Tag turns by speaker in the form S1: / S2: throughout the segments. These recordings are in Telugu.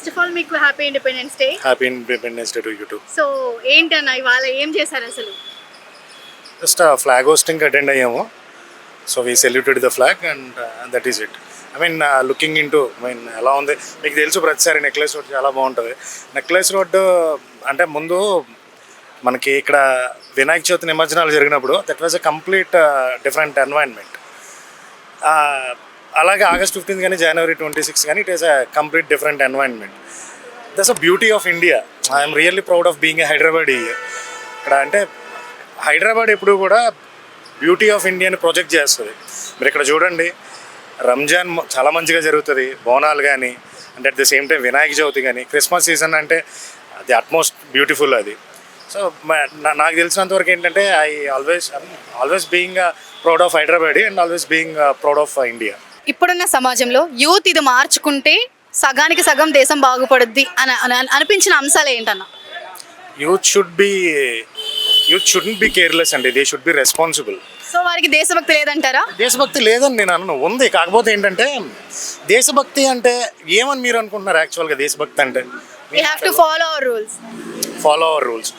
S1: ఫస్ట్ ఆఫ్ ఆల్ మీకు happy independence day
S2: happy independence day to you too
S1: so ఏంటన్న ఇవాళ ఏం చేశారు అసలు?
S2: జస్ట్ ఫ్లాగ్ హోస్టింగ్ అటెండ్ అయ్యాము. So we saluted the flag and that is it I mean looking in to I mean ఎలా ఉంది? మీకు తెలుసు ప్రతిసారి నెక్లెస్ రోడ్ చాలా బాగుంటుంది. నెక్లెస్ రోడ్డు అంటే ముందు మనకి ఇక్కడ వినాయక చవితి నిమజ్జనాలు జరిగినప్పుడు that was a complete different environment అలాగే ఆగస్ట్ ఫిఫ్టీన్త్ కానీ జనవరి ట్వంటీ సిక్స్ కానీ it is a complete different environment. That's a beauty of India I'm really proud of being a Hyderabad ఇక్కడ అంటే హైదరాబాద్ ఎప్పుడు కూడా బ్యూటీ ఆఫ్ ఇండియాని ప్రొజెక్ట్ చేస్తుంది. మీరు ఇక్కడ చూడండి రంజాన్ చాలా మంచిగా జరుగుతుంది బోనాలు కానీ అంటే at the same time Vinayaka Chavithi కానీ క్రిస్మస్ సీజన్ అంటే అది అట్మోస్ట్ బ్యూటిఫుల్ అది. సో నాకు తెలిసినంత వరకు ఏంటంటే I always always being proud of Hyderabad and always being proud of India
S1: ఇప్పుడున్న సమాజంలో యూత్ ఇది మార్చుకుంటే సగానికి సగం దేశం బాగుపడుద్ది అని అని- అనిపించిన అంశాలు ఏంటన్న?
S2: Youth should be youth shouldn't be careless అండి. They should be responsible.
S1: So వారికి దేశభక్తి లేదంటారా?
S2: దేశభక్తి లేదని నేను అన్ను. ఉంది. కాకపోతే ఏంటంటే దేశభక్తి అంటే ఏమని మీరు అనుకుంటున్నారు యాక్చువల్గా దేశభక్తి అంటే?
S1: We have to follow our rules
S2: follow our rules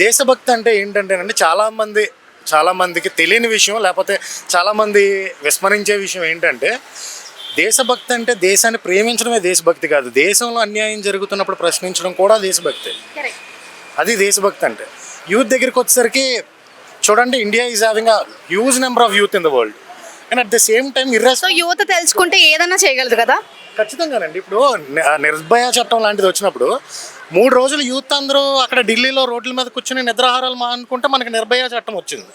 S2: దేశభక్తి అంటే ఏంటంటేనండి చాలామంది చాలామందికి తెలియని విషయం లేకపోతే చాలామంది విస్మరించే విషయం ఏంటంటే దేశభక్తి అంటే దేశాన్ని ప్రేమించడమే దేశభక్తి కాదు. దేశంలో అన్యాయం జరుగుతున్నప్పుడు ప్రశ్నించడం కూడా దేశభక్తి. అది దేశభక్తి అంటే. యూత్ దగ్గరికి వచ్చేసరికి చూడండి India is having a huge number of youth in the world and at the same time ఇర్రెస్
S1: so యువత తెలుసుకుంటే ఏదన్నా చేయగలదు కదా?
S2: ఖచ్చితంగానండి. ఇప్పుడు నిర్భయ చట్టం లాంటిది వచ్చినప్పుడు మూడు రోజులు యూత్ అందరూ అక్కడ ఢిల్లీలో రోడ్ల మీద కూర్చొని నిద్రాహారాలు మా అనుకుంటే మనకి నిర్భయ చట్టం వచ్చింది.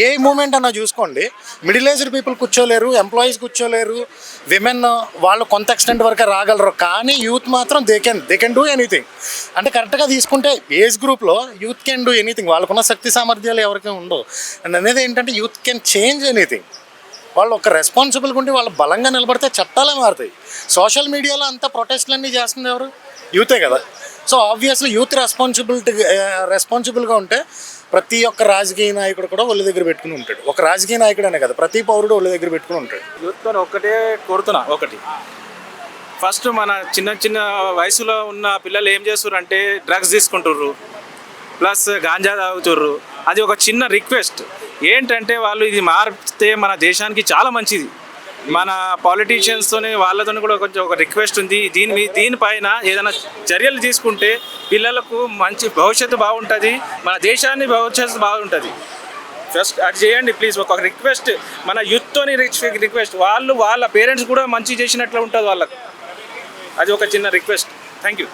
S2: ఏ మూమెంట్ అన్నా చూసుకోండి. మిడిల్ ఏజ్డ్ పీపుల్ కూర్చోలేరు ఎంప్లాయీస్ కూర్చోలేరు విమెన్ వాళ్ళు కొంత ఎక్స్టెంట్ వరకే రాగలరు. కానీ యూత్ మాత్రం they can they can do anything. అంటే కరెక్ట్గా తీసుకుంటే ఏజ్ గ్రూప్లో యూత్ కెన్ డూ ఎనీథింగ్. వాళ్ళకున్న శక్తి సామర్థ్యాలు ఎవరికి ఉండవు. అండ్ అనేది ఏంటంటే యూత్ కెన్ చేంజ్ ఎనీథింగ్. వాళ్ళు ఒక రెస్పాన్సిబుల్గా ఉండి వాళ్ళు బలంగా నిలబడితే చట్టాలే మారుతాయి. సోషల్ మీడియాలో అంతా ప్రొటెస్ట్లన్నీ చేస్తుంది ఎవరు? యూతే కదా. సో ఆబ్వియస్లీ యూత్ రెస్పాన్సిబిలిటీ రెస్పాన్సిబుల్గా ఉంటే ప్రతి ఒక్క రాజకీయ నాయకుడు కూడా ఒళ్ళు దగ్గర పెట్టుకుని ఉంటాడు. ఒక రాజకీయ నాయకుడనే కదా ప్రతి పౌరుడు ఒళ్ళు దగ్గర పెట్టుకుని ఉంటాడు.
S3: యూత్తో ఒకటే కోరుతున్నా ఒకటి. ఫస్ట్ మన చిన్న చిన్న వయసులో ఉన్న పిల్లలు ఏం చేస్తుర్రు డ్రగ్స్ తీసుకుంటుర్రు ప్లస్ గాంజా తాగుతుర్రు. అది ఒక చిన్న రిక్వెస్ట్ ఏంటంటే వాళ్ళు ఇది మారితే మన దేశానికి చాలా మంచిది. మన పాలిటీషియన్స్తోని వాళ్ళతోని కూడా కొంచెం ఒక రిక్వెస్ట్ ఉంది. దీని మీ దీనిపైన ఏదైనా చర్యలు తీసుకుంటే పిల్లలకు మంచి భవిష్యత్తు బాగుంటుంది. మన దేశాన్ని భవిష్యత్తు బాగుంటుంది. ఫస్ట్ అది చేయండి ప్లీజ్ ఒక రిక్వెస్ట్ మన యూత్తోని రిక్వెస్ట్ వాళ్ళు వాళ్ళ పేరెంట్స్ కూడా మంచి చేసినట్లు ఉంటుంది వాళ్ళకు. అది ఒక చిన్న రిక్వెస్ట్ థ్యాంక్ యూ